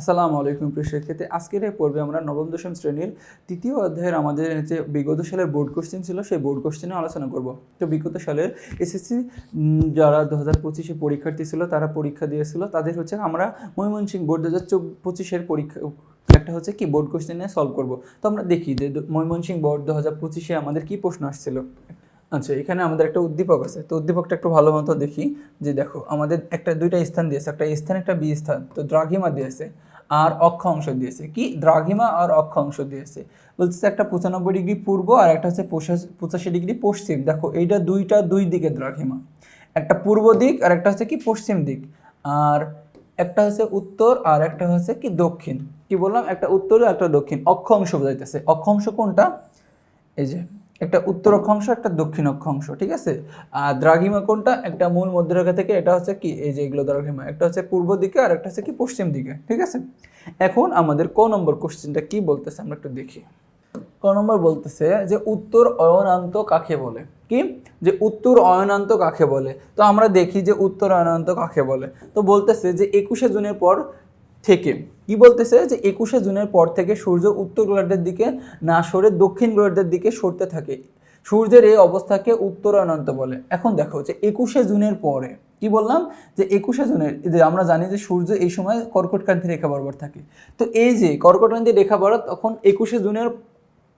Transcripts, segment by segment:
আসসালামু আলাইকুম প্রিয় শিক্ষার্থী। আজকের এই পর্বে আমরা নবম দশম শ্রেণির তৃতীয় অধ্যায়ের আমাদের যে বিগত সালের বোর্ড কোশ্চেন ছিল, সেই বোর্ড কোশ্চেনে আলোচনা করব। তো বিগত সালের এসএসসি যারা দু হাজার পঁচিশে পরীক্ষার্থী ছিল, তারা পরীক্ষা দিয়েছিল, তাদের হচ্ছে আমরা ময়মনসিংহ বোর্ড দু হাজার পঁচিশের পরীক্ষা, একটা হচ্ছে কি বোর্ড কোশ্চেনে সলভ করব। তো আমরা দেখি যে ময়মনসিংহ বোর্ড দু হাজার পঁচিশে আমাদের কী প্রশ্ন আসছিল। আচ্ছা এখানে আমাদের একটা উদ্দীপক আছে। তো উদ্দীপকটা একটু ভালো মতো দেখি যে দেখো, আমাদের একটা, দুইটা স্থান দিয়েছে, একটা স্থান, একটা বি স্থান। তো দ্রাঘিমা দিয়েছে। আর অক্ষ অংশ দিয়েছে। কি? দ্রাঘিমা আর অক্ষ অংশ দিয়েছে। বলতেছে একটা পঁচানব্বই ডিগ্রি পূর্ব আর একটা হচ্ছে পঁচাশি ডিগ্রি পশ্চিম। দেখো, এইটা দুইটা দুই দিকে দ্রাঘিমা। একটা পূর্ব দিক আর একটা হচ্ছে কি পশ্চিম দিক। আর একটা হচ্ছে উত্তর আর একটা হচ্ছে কি দক্ষিণ। কি বললাম? একটা উত্তর আর একটা দক্ষিণ। অক্ষ অংশ বোঝাইতেছে। অক্ষ অংশ কোনটা? এই যে একটা উত্তর অক্ষাংশ একটা দক্ষিণ অক্ষাংশ ঠিক আছে? আর দ্রাঘিমা কোনটা? একটা মূল মধ্যরেখা থেকে, এটা হচ্ছে কি? এই যে এগুলো দ্রাঘিমা, একটা হচ্ছে পূর্ব দিকে আর একটা হচ্ছে কি পশ্চিম দিকে, ঠিক আছে? এখন আমাদের ক নম্বর কোশ্চেনটা কি বলতেছে আমরা একটু দেখি। ক নম্বর বলতেছে যে উত্তর অয়নান্ত কাকে বলে? কি? যে উত্তর অয়নান্ত কাকে বলে? তো আমরা দেখি যে উত্তর অয়নান্ত কাকে বলে? তো বলতেছে যে একুশে জুনের পর থেকে। কি বলতেছে? যে একুশে জুনের পর থেকে সূর্য উত্তর গোলার্ধের দিকে না সরে দক্ষিণ গোলার্ধের দিকে সরতে থাকে। সূর্যের এই অবস্থাকে উত্তর অনন্ত বলে। এখন দেখো যে একুশে জুনের পরে কি বললাম? যে একুশে জুনের, যে আমরা জানি যে সূর্য এই সময় কর্কটক্রান্তি রেখা বরাবর থাকে। তো এই যে কর্কটক্রান্তি রেখা বরাবর, তখন একুশে জুনের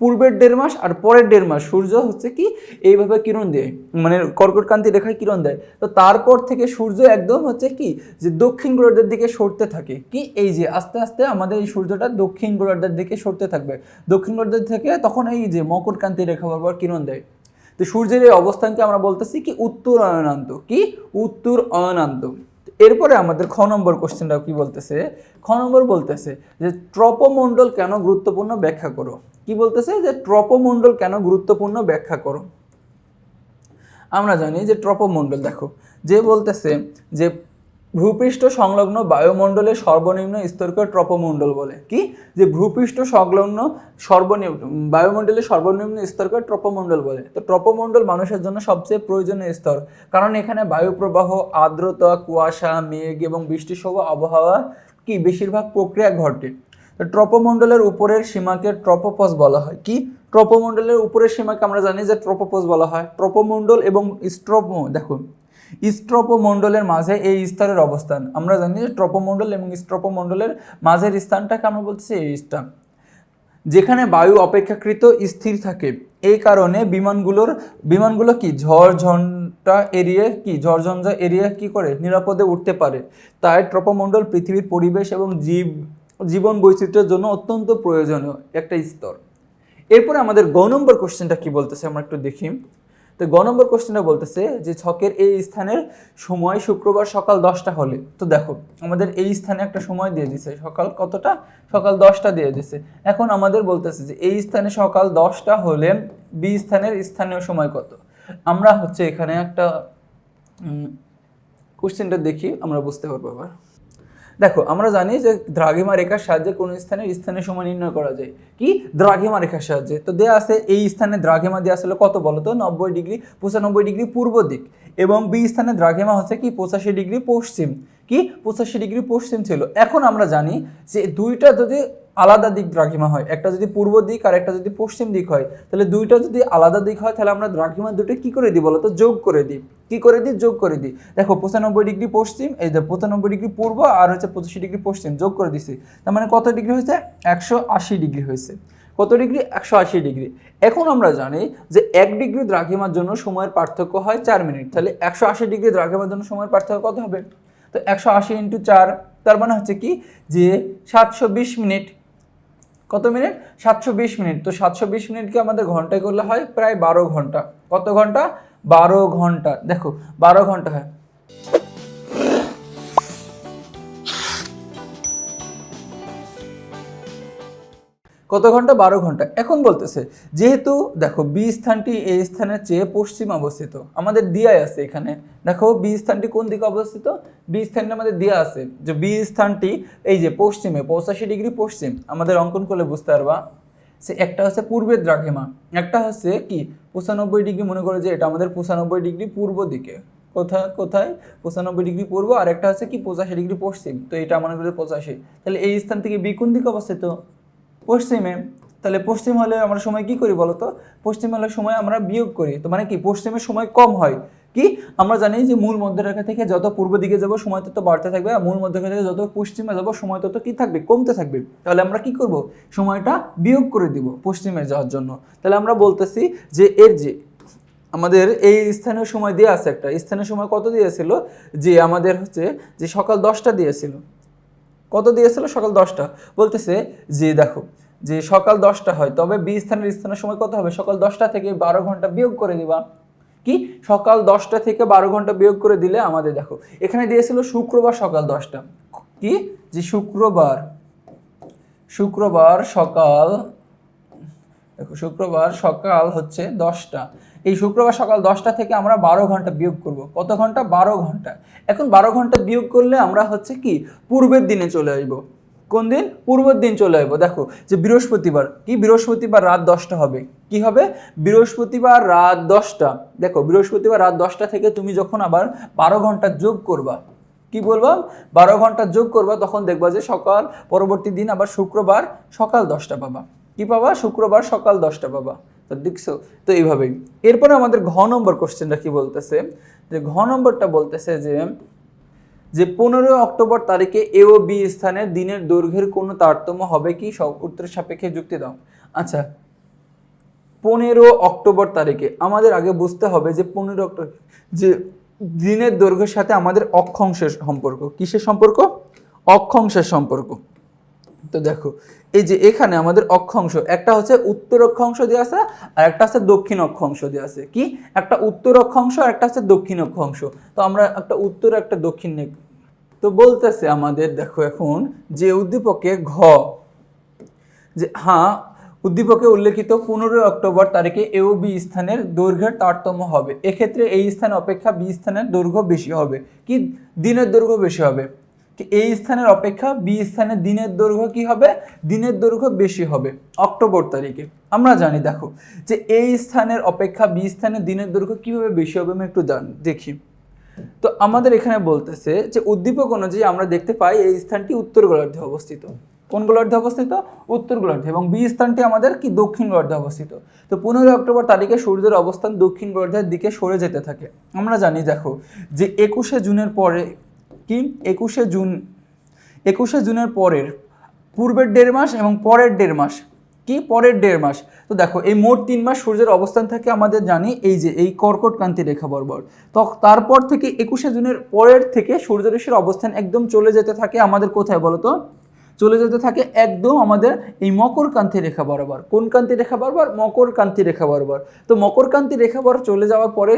পূর্বের দেড় মাস আর পরের দেড় মাস। সূর্য হচ্ছে কি? এইভাবে কিরণ দেয়। মানে কর্কটকান্তি রেখায় কিরণ দেয়। তো তারপর থেকে সূর্য একদম হচ্ছে কি? যে দক্ষিণ গোলার্ধের দিকে সরতে থাকে। কি? এই যে আস্তে আস্তে আমাদের এই সূর্যটা দক্ষিণ গোলার্ধের দিকে সরতে থাকবে। দক্ষিণ গোলার্ধের থেকে তখন এই যে মকরকান্তি রেখা বরাবর কিরণ দেয়। তো সূর্যের এই অবস্থানকে আমরা বলতেছি কি? উত্তর অয়নান্ত কি? উত্তর অয়নান্ত এরপরে আমাদের খ নম্বর কোশ্চেনটা কি বলতেছে? খ নম্বর বলতেছে যে ট্রপমণ্ডল কেন গুরুত্বপূর্ণ? ব্যাখ্যা করো। কি বলতেছে যে ট্রপমণ্ডল কেন গুরুত্বপূর্ণ? ব্যাখ্যা করো। আমরা জানি যে ট্রপমণ্ডল, দেখো, যে বলতেছে যে ভূপৃষ্ঠ সংলগ্ন বায়ুমণ্ডলের সর্বনিম্ন স্তরকে ট্রপমণ্ডল বলে। কি? যে ভূপৃষ্ঠ সংলগ্ন সর্বনিম্ন বায়ুমণ্ডলের সর্বনিম্ন স্তরকে ট্রপমণ্ডল বলে। তো ট্রপমণ্ডল মানুষের জন্য সবচেয়ে প্রয়োজনীয় স্তর। কারণ এখানে বায়ু প্রবাহ আর্দ্রতা, কুয়াশা, মেঘ এবং বৃষ্টিসহ আবহাওয়া কি? বেশিরভাগ প্রক্রিয়া ঘটে। ট্রপমণ্ডলের উপরের সীমাকে ট্রপোপস বলা হয়। কি? ট্রপমণ্ডলের উপরের সীমাকে আমরা জানি যে ট্রপোপস বলা হয়। ট্রপমণ্ডল এবং স্ট্রপ দেখুন। স্ট্রপমণ্ডলের মাঝে এই স্তরের অবস্থান। আমরা জানি যে ট্রপমণ্ডল এবং স্ট্রপমণ্ডলের মাঝের স্থানটাকে আমরা বলছি এই স্থান। যেখানে বায়ু অপেক্ষাকৃত স্থির থাকে। এই কারণে বিমানগুলোর বিমানগুলো কি? ঝড় ঝঞ্ঝা এড়িয়ে কি? ঝড় ঝঞ্ঝা এড়িয়ে কি করে? নিরাপদে উঠতে পারে। তাই ট্রপমণ্ডল পৃথিবীর পরিবেশ এবং জীব জীবন বৈচিত্র্যের জন্য অত্যন্ত প্রয়োজনীয় একটা স্তর। এরপরে আমাদের গ নম্বর কোশ্চেনটা কি বলতেছে আমরা একটু দেখি। তো গ নম্বর কোশ্চেনটা বলতেছে যে ছকের এই স্থানের সময় শুক্রবার সকাল দশটা হলে। তো দেখো, আমাদের এই স্থানে একটা সময় দিয়ে দিছে। সকাল কতটা? সকাল দশটা দিয়ে দিছে। এখন আমাদের বলতেছে যে এই স্থানে সকাল দশটা হলে বি স্থানের স্থানীয় সময় কত? আমরা হচ্ছে এখানে একটা কোশ্চেনটা দেখি, আমরা বুঝতে পারব এবার। দেখো, আমরা জানি যে দ্রাঘিমা রেখার সাহায্যে কোন স্থানে স্থানের সময় নির্ণয় করা যায়। কি? দ্রাঘিমা রেখার সাহায্যে। তো দেয়া আছে এই স্থানে দ্রাঘিমা দেওয়া আসলে কত বলো তো? নব্বই ডিগ্রি, পঁচানব্বই ডিগ্রি পূর্ব দিক। এবং বি স্থানে দ্রাঘিমা হচ্ছে কি? পঁচাশি ডিগ্রি পশ্চিম। কি? পঁচাশি ডিগ্রি পশ্চিম ছিল। এখন আমরা জানি যে দুইটা যদি আলাদা দিক দ্রাঘিমা হয়। একটা যদি পূর্ব দিক আর একটা যদি পশ্চিম দিক হয়, তাহলে দুইটা যদি আলাদা দিক হয়, তাহলে আমরা দ্রাঘিমা দুটো কি করে দিই বলো তো যোগ করে দিই। কি করে দিই? যোগ করে দিই। দেখো, পঁচানব্বই ডিগ্রি পশ্চিম, এই যে পঁচানব্বই ডিগ্রি পূর্ব আর হচ্ছে পঁচাশি ডিগ্রি পশ্চিম যোগ করে দিছি। তার মানে কত ডিগ্রি হয়েছে? একশো আশি ডিগ্রি হয়েছে। কত ডিগ্রি? একশো আশি ডিগ্রি। এখন আমরা জানি যে এক ডিগ্রি দ্রাঘিমার জন্য সময়ের পার্থক্য হয় চার মিনিট। তাহলে একশো আশি ডিগ্রি দ্রাঘিমার জন্য সময়ের পার্থক্য কত হবে? তো একশো আশি ইন্টু চার, তার মানে হচ্ছে কি? যে সাতশো বিশ মিনিট কত মিনিট? সাতশো বিশ মিনিট। তো সাতশো বিশ মিনিটকে আমাদের ঘন্টায় করলে হয় প্রায় বারো ঘণ্টা। কত ঘণ্টা? বারো ঘণ্টা। দেখো, বারো ঘণ্টা হয়। কত ঘণ্টা? বারো ঘণ্টা। এখন বলতেছে, যেহেতু দেখো বি স্থানটি এই স্থানের চেয়ে পশ্চিম অবস্থিত, আমাদের দিয়াই আছে এখানে। দেখো বি স্থানটি কোন দিকে অবস্থিত? বি স্থানটি আমাদের দেওয়া আছে। যে বি স্থানটি এই যে পশ্চিমে, পঁচাশি ডিগ্রি পশ্চিম, আমাদের অঙ্কন করলে বুঝতে পারবা। সে একটা হচ্ছে পূর্বের দ্রাঘিমা, একটা হচ্ছে কি? পঁচানব্বই ডিগ্রি মনে করে যে এটা আমাদের পঁচানব্বই ডিগ্রি পূর্ব দিকে। কোথায় কোথায়? পঁচানব্বই ডিগ্রি পূর্ব আর একটা হচ্ছে কি? পঁচাশি ডিগ্রি পশ্চিম। তো এটা মনে করে পঁচাশি। তাহলে এই স্থান থেকে বি কোন দিকে অবস্থিত? পশ্চিমে, তাহলে পশ্চিম হলে আমরা সময় কি করি বলো তো পশ্চিম হলে সময় আমরা বিয়োগ করি। তো মানে কি? পশ্চিমের সময় কম হয়। কি? আমরা জানি যে মূল মধ্যরেখা থেকে যত পূর্ব দিকে যাব, সময় তত বাড়তে থাকবে আর মূল মধ্যরেখা থেকে যত পশ্চিমে যাব, সময় তত কি থাকবে? কমতে থাকবে। তাহলে আমরা কি করব? সময়টা বিয়োগ করে দিব পশ্চিমে যাওয়ার জন্য। তাহলে আমরা বলতেছি যে এর যে আমাদের এই স্থানীয় সময় দেওয়া আছে একটা। স্থানীয় সময় কত দিয়েছিল? যে আমাদের হচ্ছে যে সকাল দশটা দিয়েছিল। কত দিয়েছিল? সকাল দশটা। বলতেছে যে, দেখো, যে সকাল দশটা হয়, তবে বি স্থানের স্থানের সময় কত হবে? সকাল দশটা থেকে বারো ঘণ্টা বিয়োগ করে দিবা। কি? সকাল দশটা থেকে বারো ঘণ্টা বিয়োগ করে দিলে আমাদের, দেখো, এখানে দিয়েছিল শুক্রবার সকাল দশটা। কি? যে শুক্রবার শুক্রবার সকাল, দেখো, শুক্রবার সকাল হচ্ছে দশটা। এই শুক্রবার সকাল দশটা থেকে আমরা বারো ঘণ্টা বিয়োগ করব। কত ঘণ্টা? বারো ঘণ্টা। এখন বারো ঘণ্টা বিয়োগ করলে আমরা হচ্ছে কি? পূর্বের দিনে চলে আসব। কোন দিন? পূর্বের দিন চলে আসব। দেখো যে বৃহস্পতিবার, কি বৃহস্পতিবার রাত দশটা হবে? কি হবে? বৃহস্পতিবার রাত দশটা। দেখো বৃহস্পতিবার রাত দশটা থেকে তুমি যখন আবার বারো ঘণ্টা যোগ করবা, কি বলব? বারো ঘণ্টা যোগ করবা, তখন দেখবা যে সকাল, পরবর্তী দিন আবার শুক্রবার সকাল দশটা পাবা। কি পাবা? শুক্রবার সকাল দশটা পাবা। তো দেখছ, তো এইভাবেই। এরপরে আমাদের ঘ নম্বর কোশ্চেনটা কি বলতেছে? যে ঘ নম্বরটা বলতেছে যে যে পনেরো অক্টোবর তারিখে এ ও বি স্থানে দিনের দৈর্ঘ্যের কোনো তারতম্য হবে কি? সব উত্তরের সাপেক্ষে যুক্তি দাও। আচ্ছা পনেরো অক্টোবর তারিখে আমাদের আগে বুঝতে হবে যে পনেরো অক্টোবর যে দিনের দৈর্ঘ্যের সাথে আমাদের অক্ষাংশের সম্পর্ক। কিসের সম্পর্ক? অক্ষাংশের সম্পর্ক। তো দেখো, এই যে এখানে আমাদের অক্ষাংশ একটা হচ্ছে উত্তর অক্ষাংশ দেওয়া আছে আর একটা আছে দক্ষিণ অক্ষাংশ দেওয়া আছে। কি? একটা উত্তর অক্ষাংশ আর একটা আছে দক্ষিণ অক্ষাংশ তো আমরা একটা উত্তর, একটা দক্ষিণ তো বলতেছে আমাদের, দেখো এখন, যে উদ্দীপকে ঘ, যে হ্যাঁ উদ্দীপকে উল্লেখিত পনেরোই অক্টোবর তারিখে এ ও বি স্থানের দৈর্ঘ্যের তারতম্য হবে। এক্ষেত্রে এই স্থান অপেক্ষা বি স্থানের দৈর্ঘ্য বেশি হবে। কি? দিনের দৈর্ঘ্য বেশি হবে। এই স্থানের অপেক্ষা, বি স্থানের দিনের দৈর্ঘ্য কি হবে? দিনের দৈর্ঘ্য বেশি হবে। অক্টোবর তারিখে। আমরা জানি, দেখো, যে এই স্থানের অপেক্ষা, বি স্থানের দিনের দৈর্ঘ্য কীভাবে বেশি হবে আমি একটু জান দেখি। তো আমাদের এখানে বলতেছে যে উদ্দীপক অনুযায়ী আমরা দেখতে পাই এই স্থানটি উত্তর গোলার্ধে অবস্থিত। কোন গোলার্ধে অবস্থিত? উত্তর গোলার্ধে এবং বি স্থানটি আমাদের কি? দক্ষিণ গোলার্ধে অবস্থিত। তো পনেরোই অক্টোবর তারিখে সূর্যের অবস্থান দক্ষিণ গোলার্ধের দিকে সরে যেতে থাকে। আমরা জানি, দেখো, যে একুশে জুনের পরে কি একুশে জুন। একুশে জুনের পরের, পূর্বের দেড় মাস এবং পরের দেড় মাস। কি পরের দেড় মাস? তো দেখো, এই মোট তিন মাস সূর্যের অবস্থান থাকে আমাদের জানি, এই যে এই কর্কট কান্তি রেখা বরাবর। তো তারপর থেকে একুশে জুনের পরের থেকে সূর্যরেশের অবস্থান একদম চলে যেতে থাকে আমাদের কোথায় বলতো? চলে যেতে থাকে একদম আমাদের এই মকর কান্তি রেখা বরাবর। কোন কান্তি রেখা বরাবর? মকর কান্তি রেখা বরাবর। তো মকর কান্তি রেখা বরাবর চলে যাওয়ার পরে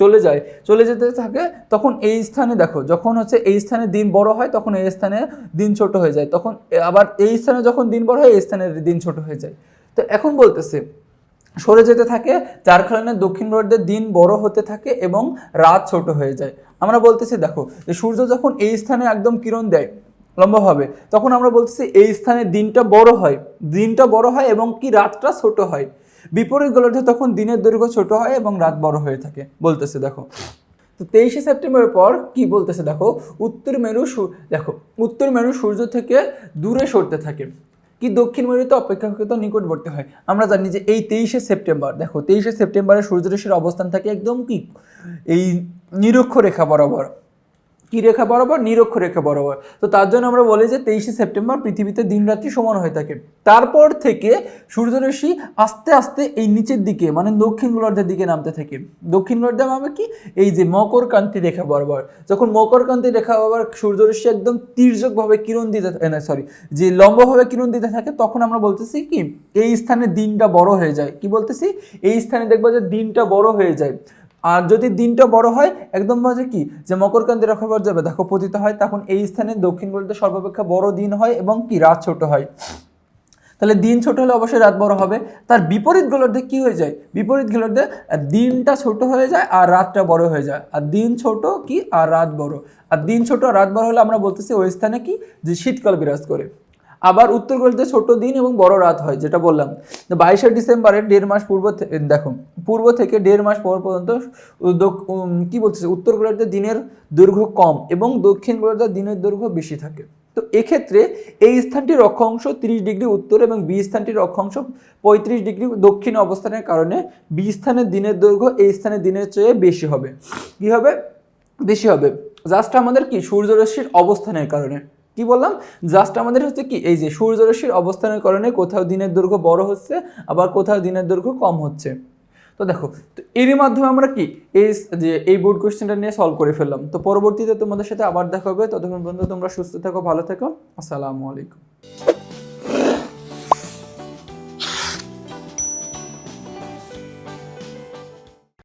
চলে যায়। চলে যেতে থাকে তখন এই স্থানে দেখো, যখন হচ্ছে এই স্থানে দিন বড় হয়, তখন এই স্থানে দিন ছোট হয়ে যায়। তখন আবার এই স্থানে যখন দিন বড় হয়, এই স্থানে দিন ছোট হয়ে যায়। তো এখন বলতেছে, সরে যেতে থাকে, যার কারণে দক্ষিণ গোলার্ধের দিন বড় হতে থাকে এবং রাত ছোট হয়ে যায়। আমরা বলতেছি, দেখো, যে সূর্য যখন এই স্থানে একদম কিরণ দেয় লম্বাভাবে তখন আমরা বলতেছি, এই স্থানে দিনটা বড় হয়। দিনটা বড় হয় এবং কি রাতটা ছোট হয়। বিপরীত গোলার্ধে তখন দিনের দৈর্ঘ্য ছোট হয় এবং রাত বড় হয়ে থাকে। বলতেছে, দেখো। তো তেইশে সেপ্টেম্বরের পর কি বলতেছে, দেখো, উত্তর মেরু দেখো, উত্তর মেরু সূর্য থেকে দূরে সরতে থাকে। কি দক্ষিণ মেরুতে অপেক্ষাকৃত নিকটবর্তী হয়? আমরা জানি যে এই তেইশে সেপ্টেম্বর, দেখো, তেইশে সেপ্টেম্বরে সূর্যরশ্মির অবস্থান থাকে একদম কি? এই নিরক্ষরেখা বরাবর। কি রেখা বরাবর? নিরক্ষ রেখা বরাবর। তো তার জন্য আমরা বলি যে তেইশে সেপ্টেম্বর পৃথিবীতে দিন রাত্রি সমান হয়ে থাকে। তারপর থেকে সূর্যরশ্মি আস্তে আস্তে এই নিচের দিকে মানে দক্ষিণ গোলার্ধের দিকে নামতে থাকে। দক্ষিণ গোলার্ধে নামে কি? এই যে মকর কান্তি রেখা বরাবর। যখন মকর কান্তি রেখা বরাবর সূর্যরশ্মি একদম তীর্যকভাবে কিরণ দিতে না সরি যে লম্বভাবে কিরণ দিতে থাকে, তখন আমরা বলতেছি কি? এই স্থানে দিনটা বড় হয়ে যায়। কি বলতেছি? এই স্থানে দেখব যে দিনটা বড় হয়ে যায়। আর যদি দিনটা বড় হয়, একদম বাজে কি? যে মকরকান্তি পর যাবে। দেখো, পতিত হয়, তখন এই স্থানে দক্ষিণ গোলার্ধে সর্বাপেক্ষা বড় দিন হয় এবং কি? রাত ছোট হয়। তাহলে দিন ছোট হলে অবশ্যই রাত বড় হবে। তার বিপরীত গোলার্ধে কি হয়ে যায়? বিপরীত গোলার্ধে দিনটা ছোট হয়ে যায় আর রাতটা বড় হয়ে যায়। আর দিন ছোট কি? আর রাত বড়। আর দিন ছোট আর রাত বড় হলে আমরা বলতেছি ওই স্থানে কি? যে শীতকাল বিরাজ করে। আবার উত্তর গোলার্ধে ছোট দিন এবং বড় রাত হয়, যেটা বললাম। বাইশে ডিসেম্বরের দেড় মাস পূর্ব দেখো পূর্ব থেকে দেড় মাস পর পর্যন্ত কি বলতেছে উত্তর গোলার্ধে দিনের দৈর্ঘ্য কম এবং দক্ষিণ গোলার্ধে দিনের দৈর্ঘ্য বেশি থাকে। তো এক্ষেত্রে এই স্থানটির অক্ষাংশ তিরিশ ডিগ্রি উত্তর এবং বি স্থানটির অক্ষাংশ পঁয়ত্রিশ ডিগ্রি দক্ষিণ অবস্থানের কারণে বি স্থানের দিনের দৈর্ঘ্য এই স্থানের দিনের চেয়ে বেশি হবে। কি হবে? বেশি হবে। জাস্ট আমাদের কি সূর্যরশ্মির অবস্থানের কারণে। কি বললাম? জাস্ট আমাদের হচ্ছে কি, এই যে সূর্যরশ্মির অবস্থানের কারণে কোথাও দিনের দৈর্ঘ্য বড় হচ্ছে, আবার কোথাও দিনের দৈর্ঘ্য কম হচ্ছে। তো দেখো, তো এরই মাধ্যমে আমরা কি, এই যে এই বোর্ড কোয়েশ্চেনটা নিয়ে সলভ করে ফেললাম। তো পরবর্তীতে তোমাদের সাথে আবার দেখা হবে। ততক্ষণ পর্যন্ত তোমরা সুস্থ থাকো, ভালো থাকো। আসসালামু আলাইকুম।